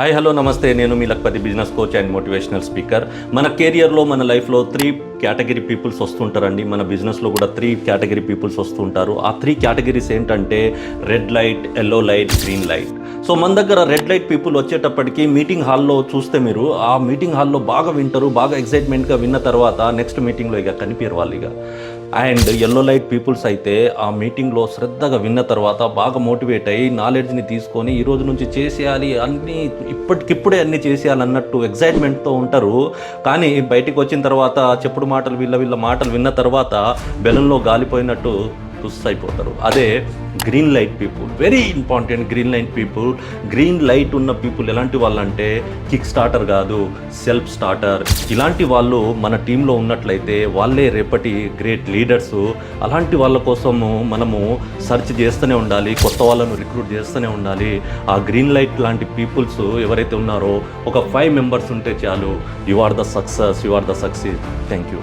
Hi hello నమస్తే. నేను మీ Lakhpati business coach and motivational speaker. మన కెరియర్లో మన లైఫ్లో త్రీ కేటగిరీ పీపుల్స్ వస్తుంటారండి. మన బిజినెస్లో కూడా త్రీ కేటగిరీ పీపుల్స్ వస్తుంటారు. ఆ త్రీ కేటగిరీస్ ఏంటంటే red light yellow light green light. So మన దగ్గర రెడ్ లైట్ పీపుల్ వచ్చేటప్పటికి మీటింగ్ హాల్లో చూస్తే మీరు ఆ మీటింగ్ హాల్లో బాగా వింటారు బాగా ఎక్సైట్మెంట్గా విన్న తర్వాత నెక్స్ట్ మీటింగ్లో ఇక కనిపించరు వాళ్ళు ఇక. అండ్ ఎల్లో లైట్ పీపుల్స్ అయితే ఆ మీటింగ్లో శ్రద్ధగా విన్న తర్వాత బాగా మోటివేట్ అయ్యి నాలెడ్జ్ని తీసుకొని ఈ రోజు నుంచి చేసేయాలి అన్నీ ఇప్పటికిప్పుడే అన్నీ చేసేయాలి అన్నట్టు ఎగ్జైట్మెంట్తో ఉంటారు. కానీ బయటికి వచ్చిన తర్వాత చెప్పుడు మాటలు వీళ్ళ వీళ్ళ మాటలు విన్న తర్వాత బెలూన్లో గాలిపోయినట్టు టుస్ అయిపోతారు అదే green light people very important green light people green light ఉన్న పీపుల్ ఎలాంటి వాళ్ళు అంటే కిక్ స్టార్టర్ కాదు సెల్ఫ్ స్టార్టర్ ఇలాంటి వాళ్ళు మన టీంలో ఉన్నట్లయితే వాళ్ళే రేపటి గ్రేట్ లీడర్స్ అలాంటి వాళ్ళ కోసము మనము సెర్చ్ చేస్తూనే ఉండాలి కొత్త వాళ్ళను రిక్రూట్ చేస్తూనే ఉండాలి. ఆ గ్రీన్ లైట్ లాంటి పీపుల్స్ ఎవరైతే ఉన్నారో ఒక ఫైవ్ మెంబర్స్ ఉంటే చాలు. You are the success you are the success thank you